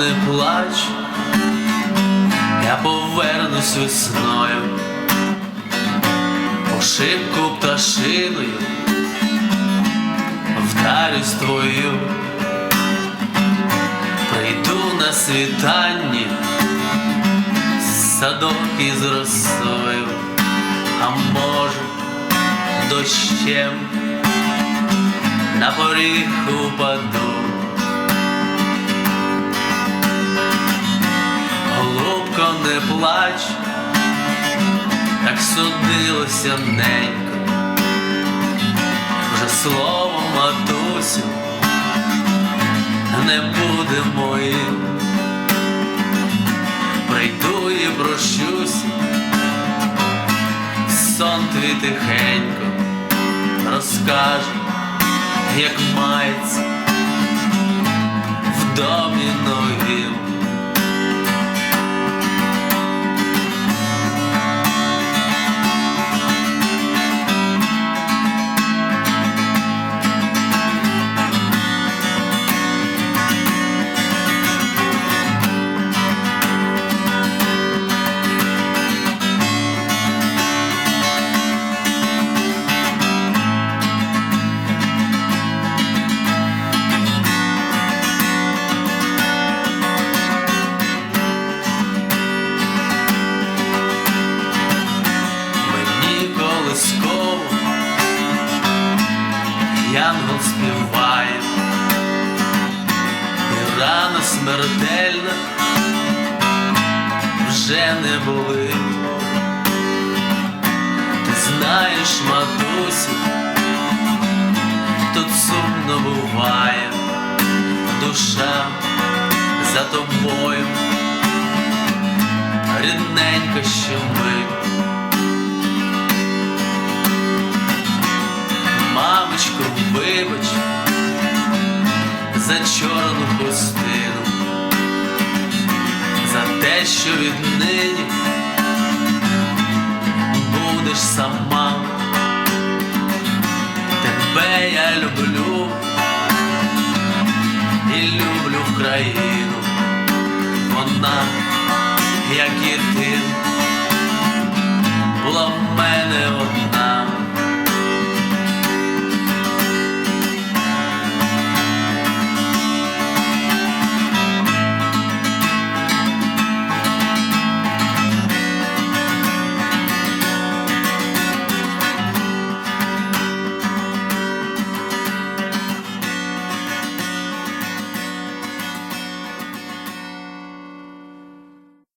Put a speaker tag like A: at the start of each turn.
A: не плач, я повернусь весною, ошибку пташиною, вдарюсь твою, прийду на світанні, садок із росою, а може, дощем на поріг упаду. Плач, так судилося ненько, вже слово матусю не буде моїм, прийду і прощусь, сон твій тихенько розкаже, як мається в домі новім. Янгол співає, і рана смертельна вже не болить. Ти знаєш, матусю, тут сумно буває, душа за тобою, рідненько щемить. Мамочко, за чорну пустину, за те, що віднині будеш сама, тебе я люблю і люблю країну, вона, як і ти, була в мене одна.